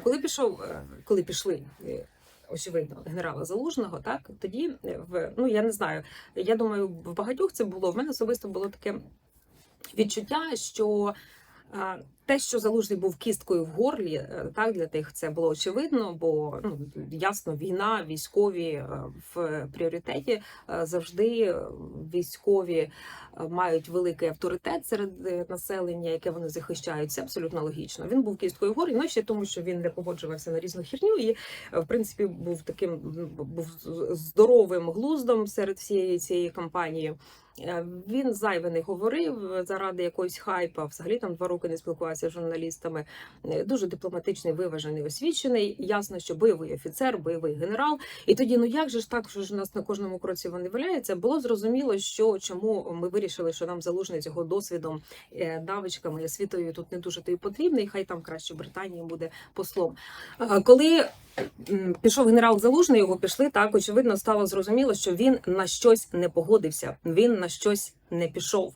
Коли пішов, е, коли пішли. е, Очевидно, генерала Залужного, так тоді е, в ну я не знаю. Я думаю, в багатьох це було. В мене особисто було таке відчуття, що те, що залужний був кісткою в горлі, е, так для тих це було очевидно, бо ну ясно, війна, військові е, в пріоритеті е, завжди військові мають великий авторитет серед населення, яке вони захищають. Це абсолютно логічно. Він був кісткою в горлі, ну ще тому, що він не погоджувався на різну херню, і в принципі був таким був здоровим глуздом серед всієї цієї кампанії. Він зайве не говорив заради якогось хайпа. Взагалі там два роки не спілкувався з журналістами. Е, Дуже дипломатичний, виважений, освічений. Ясно, що бойовий офіцер, бойовий генерал. І тоді, ну як же ж так, що ж у нас на кожному кроці вони валяються? Було зрозуміло, що чому ми вирішили, що нам залужний з його досвідом, е, навичками, освітою тут не дуже то й потрібний. Хай там краще Британії буде послом. Коли пішов генерал Залужний, його пішли так. Очевидно, стало зрозуміло, що він на щось не погодився. Він на щось не пішов.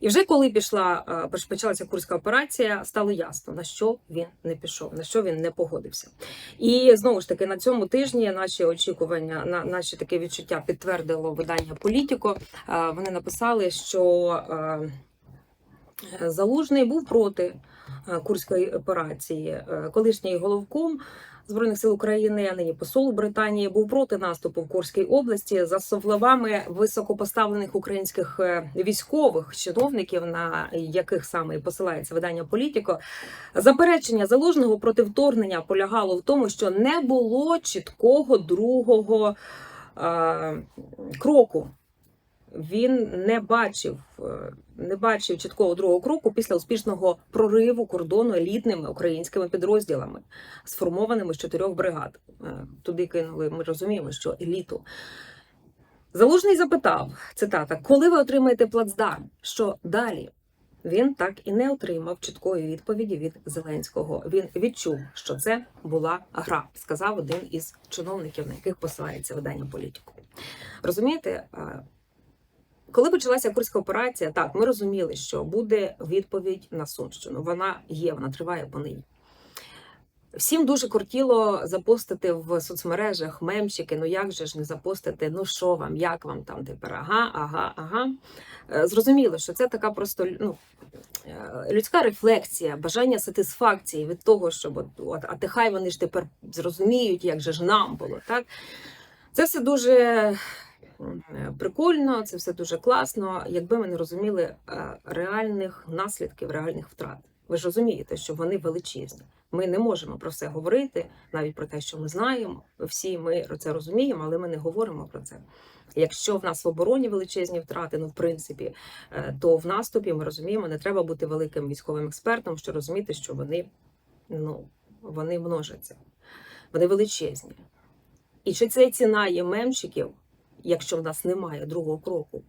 І вже коли пішла е, почалася курська операція, стало ясно на що він не пішов, на що він не погодився. І знову ж таки на цьому тижні наші очікування, на наші таке відчуття підтвердило видання Політіко. Е, Вони написали, що е, Залужний був проти е, курської операції. Е, Колишній головком Збройних сил України, а нині посол Британії, був проти наступу в Курській області за словами високопоставлених українських е, військових чиновників, на яких саме посилається видання Політіко. Заперечення залужного проти вторгнення полягало в тому, що не було чіткого другого кроку. Він не бачив, е, не бачив чіткого другого кроку після успішного прориву кордону елітними українськими підрозділами, сформованими з чотирьох бригад. Е, Туди кинули, ми розуміємо, що еліту. Залужний запитав, цитата, коли ви отримаєте плацдарм? Що далі? Він так і не отримав чіткої відповіді від Зеленського. Він відчув, що це була гра, сказав один із чиновників, на яких посилається видання політику. Розумієте, е, коли почалася курська операція, так ми розуміли, що буде відповідь на Сумщину. Вона є, вона триває по нині. Всім дуже кортіло запостити в соцмережах мемчики. Ну як же ж не запостити? Ну що вам, як вам там тепер? Ага, ага, ага. Е, Зрозуміло, що це така просто ну, е, людська рефлексія, бажання сатисфакції від того, щоб от, от, а ти хай вони ж тепер зрозуміють, як же ж нам було. Так? Це все дуже прикольно, це все дуже класно, якби ми не розуміли е, реальних наслідків, реальних втрат. Ви ж розумієте, що вони величезні. Ми не можемо про все говорити, навіть про те, що ми знаємо. Всі ми це розуміємо, але ми не говоримо про це. Якщо в нас в обороні величезні втрати, ну в принципі, е, то в наступі ми розуміємо, не треба бути великим військовим експертом, щоб розуміти, що вони ну вони множаться, вони величезні. І чи це ціна є мемчиків, якщо в нас немає другого кроку?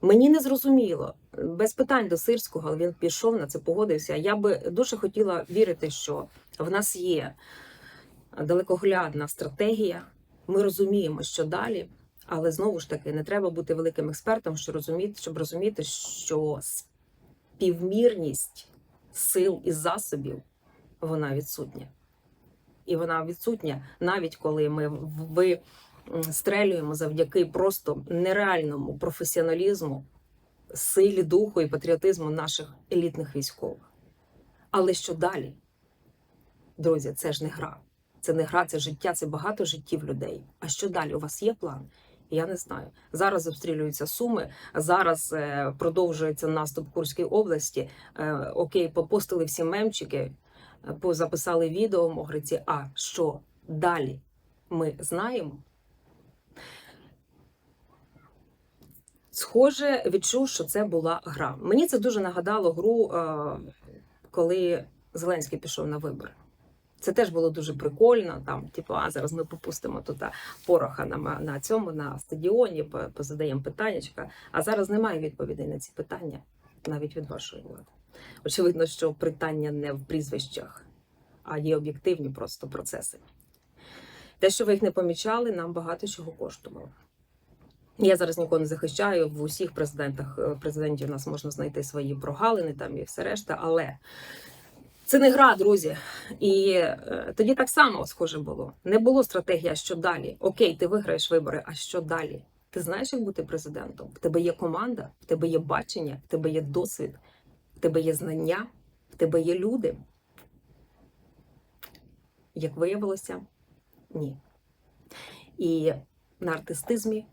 Мені не зрозуміло, без питань до сирського, але він пішов на це, погодився. Я би дуже хотіла вірити, що в нас є далекоглядна стратегія. Ми розуміємо, що далі, але знову ж таки не треба бути великим експертом, щоб розуміти, щоб розуміти, що співмірність сил і засобів вона відсутня. І вона відсутня навіть коли ми ви стрелюємо завдяки просто нереальному професіоналізму, силі духу і патріотизму наших елітних військових. Але що далі? Друзі, це ж не гра. Це не гра, це життя, це багато життів людей. А що далі? У вас є план? Я не знаю. Зараз обстрілюються суми. Зараз е, продовжується наступ в Курській області. Е, окей, попостили всі мемчики, е, позаписали відео могриці. А що далі? Ми знаємо. Схоже, відчув, що це була гра. Мені це дуже нагадало гру, е, коли Зеленський пішов на вибори. Це теж було дуже прикольно. Там, типу, а зараз ми попустимо тут пороха на, на цьому на стадіоні, позадаємо питаннячка. А зараз немає відповідей на ці питання, навіть від вашої влади. Очевидно, що питання не в прізвищах, а є об'єктивні просто процеси. Те, що ви їх не помічали, нам багато чого коштувало. Я зараз нікого не захищаю. В усіх президентах е, президентів нас можна знайти свої прогалини там і все решта, але Це не гра, друзі. І е, тоді так само схоже було. Не було стратегії, а що далі. Окей, ти виграєш вибори, а що далі? Ти знаєш, як бути президентом? В тебе є команда, в тебе є бачення, в тебе є досвід, в тебе є знання, в тебе є люди. Як виявилося, ні. І на артистизмі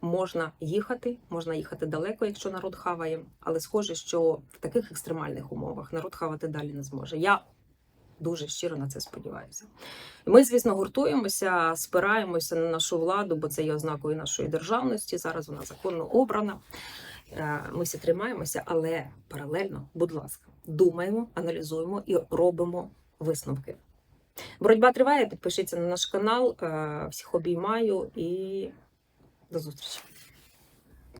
можна їхати, можна їхати далеко, якщо народ хаває, але схоже, що в таких екстремальних умовах народ хавати далі не зможе. Я дуже щиро на це сподіваюся. Ми, звісно, гуртуємося, спираємося на нашу владу, бо це є ознакою нашої державності. Зараз вона законно обрана. Е, Ми всі тримаємося, але паралельно, будь ласка, думаємо, аналізуємо і робимо висновки. Боротьба триває. Підпишіться на наш канал. Е, Всіх обіймаю і до зустрічі!